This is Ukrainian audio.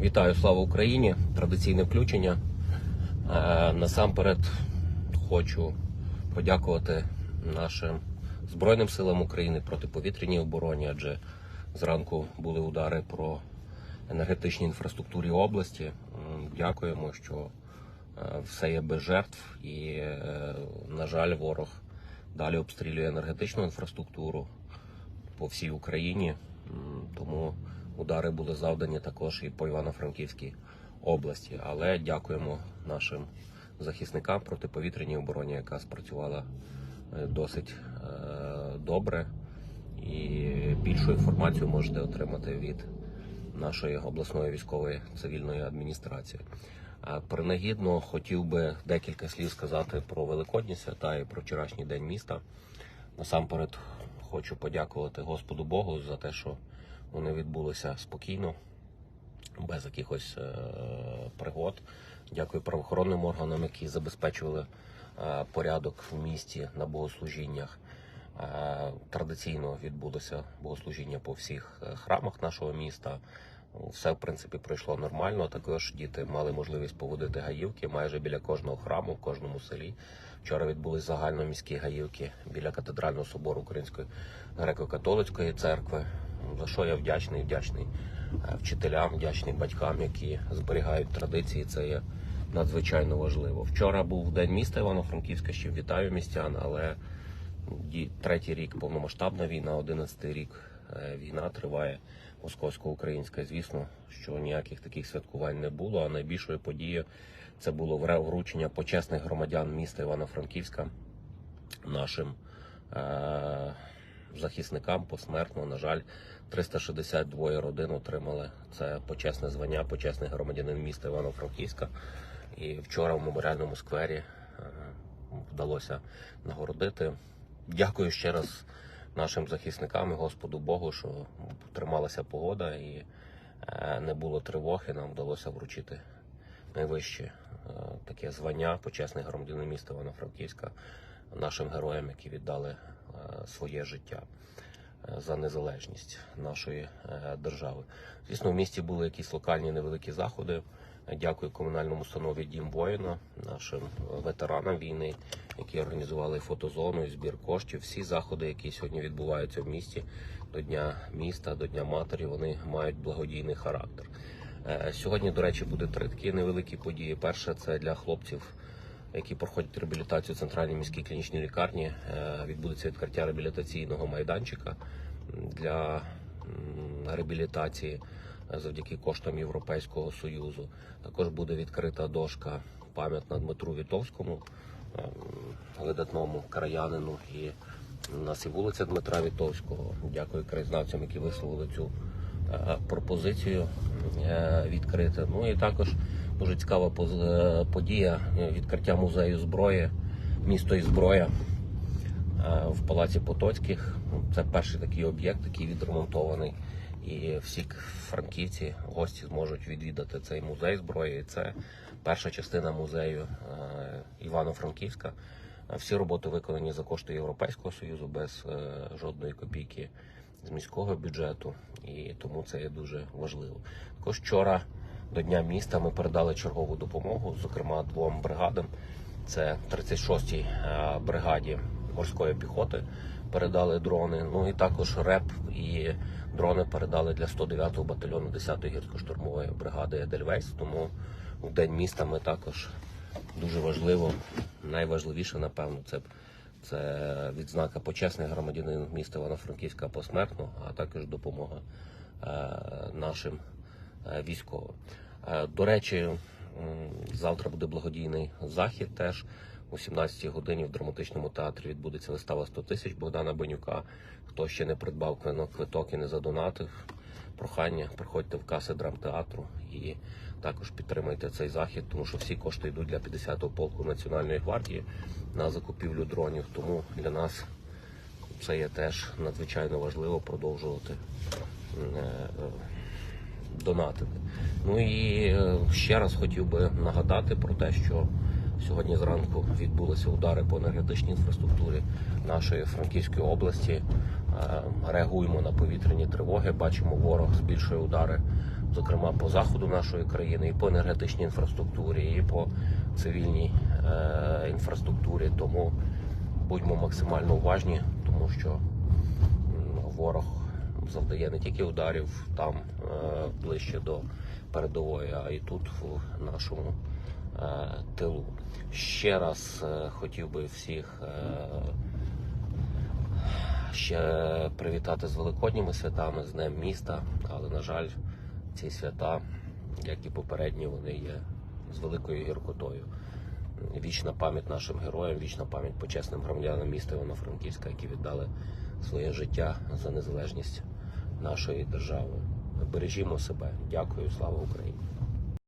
Вітаю, слава Україні! Традиційне включення. Е, Насамперед хочу подякувати нашим Збройним силам України протиповітряній обороні, адже зранку були удари про енергетичній інфраструктурі області. Дякуємо, що е, все є без жертв, і, е, на жаль, ворог далі обстрілює енергетичну інфраструктуру по всій Україні. Тому удари були завдані також і по Івано-Франківській області. Але дякуємо нашим захисникам протиповітряній обороні, яка спрацювала е, досить е, добре. І більшу інформацію можете отримати від нашої обласної військової цивільної адміністрації. Принагідно хотів би декілька слів сказати про Великодні свята і про вчорашній день міста. Насамперед хочу подякувати Господу Богу за те, що вони відбулися спокійно, без якихось е, пригод. Дякую правоохоронним органам, які забезпечували е, порядок в місті на богослужіннях. Е, Традиційно відбулося богослужіння по всіх храмах нашого міста. Все, в принципі, пройшло нормально. Також діти мали можливість поводити гаївки майже біля кожного храму, в кожному селі. Вчора відбулись загальноміські гаївки біля катедрального собору Української греко-католицької церкви. За що я вдячний, вдячний е, вчителям, вдячний батькам, які зберігають традиції. Це є надзвичайно важливо. Вчора був день міста Івано-Франківська. Ще вітаю містян, але третій рік повномасштабна війна, одинадцятий рік е, війна триває московсько-українська. Звісно, що ніяких таких святкувань не було. А найбільшою подією це було вручення почесних громадян міста Івано-Франківська нашим е- захисникам посмертно. На жаль, 362 родин отримали це почесне звання, почесний громадянин міста Івано-Франківська. І вчора в меморіальному сквері е, вдалося нагородити. Дякую ще раз нашим захисникам і Господу Богу, що трималася погода і е, не було тривоги. Нам вдалося вручити найвище е, таке звання почесний громадянин міста Івано-Франківська нашим героям, які віддали е, своє життя е, за незалежність нашої е, держави. Звісно, в місті були якісь локальні невеликі заходи. Дякую комунальному установі Дім воїна, нашим ветеранам війни, які організували фотозону і збір коштів. Всі заходи, які сьогодні відбуваються в місті до Дня міста, до Дня матері, вони мають благодійний характер. Сьогодні, до речі, буде три такі невеликі події. Перше це для хлопців, які проходять реабілітацію в центральній міській клінічній лікарні. Е, Відбудеться відкриття реабілітаційного майданчика для реабілітації завдяки коштам Європейського союзу. Також буде відкрита дошка пам'ятна Дмитру Вітовському, ем, видатному краянину. І у нас і вулиця Дмитра Вітовського. Дякую краєзнавцям, які висловили цю пропозицію е, відкрити. Ну і також дуже цікава е, подія е, відкриття музею зброї, місто і зброя е, в Палаці Потоцьких. Це перший такий об'єкт, який відремонтований. І всі франківці, гості зможуть відвідати цей музей зброї. Це перша частина музею е, Івано-Франківська. Е, Всі роботи виконані за кошти Європейського Союзу без е, жодної копійки з міського бюджету, і тому це є дуже важливо. Також вчора до Дня міста ми передали чергову допомогу, зокрема двом бригадам. Це 36-й е, бригаді морської піхоти передали дрони. Ну і також РЕП і дрони передали для 109-го батальйону 10-ї гірсько-штурмової бригади Едельвейс. Тому в день міста ми також дуже важливо, найважливіше, напевно, це, це відзнака почесний громадянин міста Івано-Франківська посмертно, а також допомога е, нашим е, військовим. Е, До речі, завтра буде благодійний захід теж. О 17-й годині в драматичному театрі відбудеться вистава 100 тисяч Богдана Банюка. Хто ще не придбав квиток і не задонатив, прохання, приходьте в каси драмтеатру і також підтримайте цей захід, тому що всі кошти йдуть для 50-го полку Національної гвардії на закупівлю дронів. Тому для нас це є теж надзвичайно важливо продовжувати е, е, донатити. Ну і е, ще раз хотів би нагадати про те, що сьогодні зранку відбулися удари по енергетичній інфраструктурі нашої Франківської області. Е, Реагуємо на повітряні тривоги. Бачимо, ворог збільшує удари зокрема по заходу нашої країни, і по енергетичній інфраструктурі, і по цивільній е, інфраструктурі. Тому будьмо максимально уважні, тому що ворог завдає не тільки ударів там е, ближче до передової, а і тут в нашому тилу. Ще раз е, хотів би всіх. Е, ще привітати з великодніми святами, з Днем міста. Але, на жаль, ці свята, як і попередні, вони є з великою гіркотою. Вічна пам'ять нашим героям, вічна пам'ять почесним громадянам міста Івано-Франківська, які віддали своє життя за незалежність нашої держави. Бережімо себе. Дякую, слава Україні.